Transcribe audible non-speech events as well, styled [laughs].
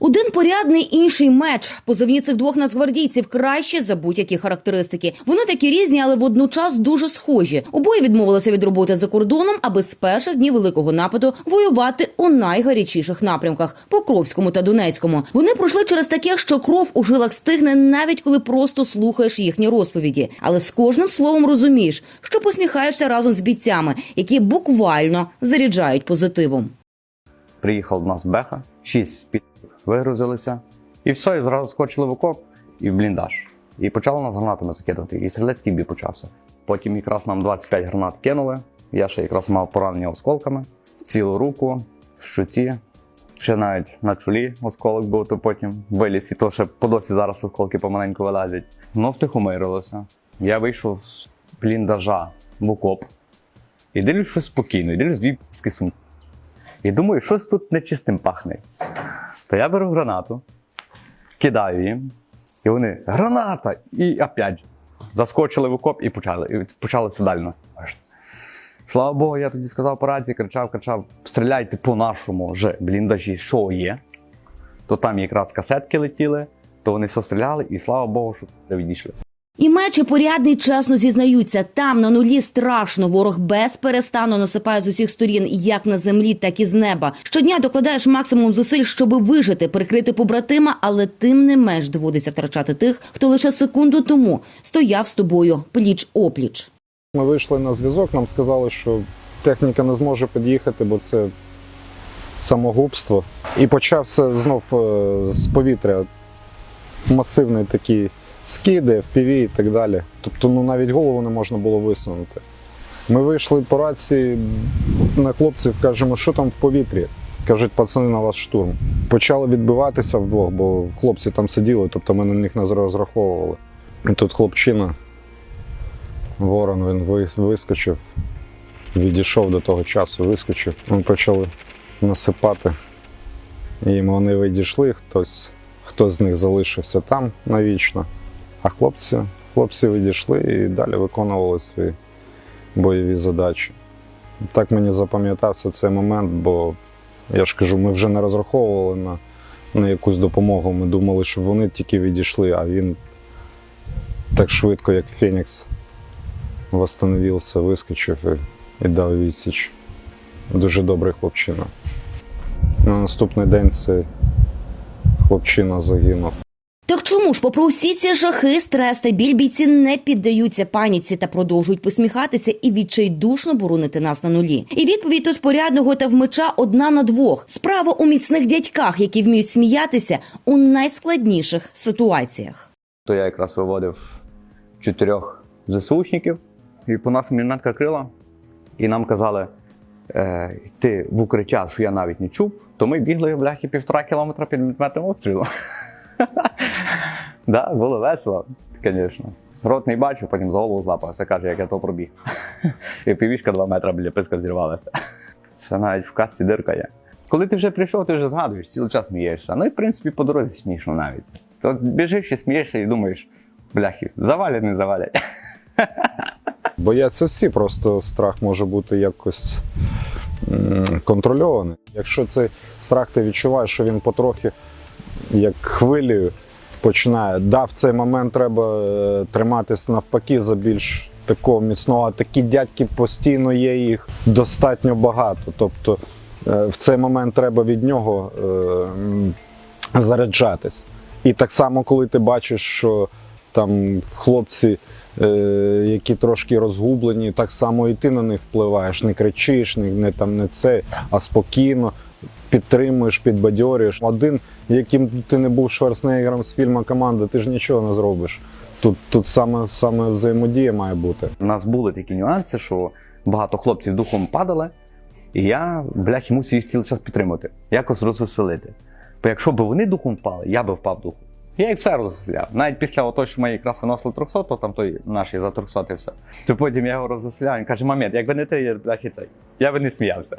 Один порядний, інший меч. Позивні цих двох нацгвардійців краще за будь-які характеристики. Вони такі різні, але водночас дуже схожі. Обоє відмовилися від роботи за кордоном, аби з перших днів великого нападу воювати у найгарячіших напрямках Покровському та Донецькому. Вони пройшли через таке, що кров у жилах стигне, навіть коли просто слухаєш їхні розповіді. Але з кожним словом розумієш, що посміхаєшся разом з бійцями, які буквально заряджають позитивом. Приїхав до нас Беха, шість спід вигрузилися, і все, і зразу скочили в окоп і в бліндаж. І почали нас гранатами закидати. І стрілецький бій почався. Потім якраз нам 25 гранат кинули. Я ще якраз мав поранення осколками, цілу руку, в щуці, ще навіть на чолі осколок був, то потім виліз, і то ще по досі зараз осколки помаленьку вилазять. Ну, втихомирилося. Я вийшов з бліндажа в окоп. І дивлюсь, що спокійно, і дивлюсь дві піски. І думаю, щось тут нечистим пахне. То я беру гранату, кидаю їм, і вони граната! І опять же, заскочили в окоп і почали. І далі нас. Слава Богу, я тоді сказав по рації, кричав, кричав: стріляйте по нашому ж бліндажі, що є. То там якраз касетки летіли, то вони все стріляли, і слава Богу, що відійшли. І мечі порядний чесно зізнаються, там на нулі страшно. Ворог без перестану насипає з усіх сторін, як на землі, так і з неба. Щодня докладаєш максимум зусиль, щоби вижити, прикрити побратима, але тим не менш доводиться втрачати тих, хто лише секунду тому стояв з тобою пліч опліч. Ми вийшли на зв'язок, нам сказали, що техніка не зможе під'їхати, бо це самогубство. І почався знов е, з повітря масивні такі скиди, FPV і так далі. Тобто ну, навіть голову не можна було висунути. Ми вийшли по рації на хлопців, кажемо, що там в повітрі. Кажуть, пацани, на вас штурм. Почали відбиватися вдвох, бо хлопці там сиділи, тобто ми на них не розраховували. І тут хлопчина Ворон він вискочив, відійшов до того часу, вискочив. Ми почали насипати. І вони відійшли, хтось, хтось з них залишився там навічно. А хлопці, хлопці відійшли і далі виконували свої бойові задачі. Так мені запам'ятався цей момент, бо я ж кажу, ми вже не розраховували на, на якусь допомогу. Ми думали, що вони тільки відійшли, а він так швидко, як Фенікс, восстановився, вискочив і, і дав відсіч. Дуже добрий хлопчина. На наступний день цей хлопчина загинув. Так чому ж, попри усі ці жахи, стрес та біль бійці не піддаються паніці та продовжують посміхатися і відчайдушно боронити нас на нулі? І відповідь тут порядного та вмича одна на двох. Справа у міцних дядьках, які вміють сміятися у найскладніших ситуаціях. То я якраз виводив чотирьох ЗСУшників, і по нас мінометка крила, і нам казали е, йти в укриття, що я навіть не чув, то ми бігли бляхи півтора кілометра під мінометним обстрілом. [laughs] Да, було весело, звісно. Рот не бачив, потім за голову злапався, каже, як я то пробіг. [laughs] І півішка два метри біля писка зірвалася. [laughs] Ще навіть в касці дирка є. Коли ти вже прийшов, ти вже згадуєш, цілий час смієшся. Ну і в принципі по дорозі смішно навіть. То біжиш і смієшся і думаєш, бляхи, завалять, не завалять. Бояться всі, просто страх може бути якось контрольований. Якщо цей страх ти відчуваєш, що він потрохи як хвилею починає. Да, в цей момент треба е, триматись навпаки за більш такого міцного, а такі дядьки постійно є їх достатньо багато. Тобто е, в цей момент треба від нього е, заряджатись. І так само, коли ти бачиш, що там хлопці, які трошки розгублені, так само і ти на них впливаєш, не кричиш, не, не там не це, а спокійно підтримуєш, підбадьорюєш. Один, яким ти не був Шварценеггером з фільму Команда, ти ж нічого не зробиш. Тут, тут саме, саме взаємодія має бути. У нас були такі нюанси, що багато хлопців духом падали, і я, бляхи, мусив їх цілий час підтримати, якось розвеселити. Бо якщо б вони духом впали, я би впав духом. Я їх все розвеселяв. Навіть після того, що ми якраз виносили 300, то там той наш за 300 і все. То потім я його розвеселяв, він каже, мамет, якби не ти, я бляхи цей. Я би не сміявся.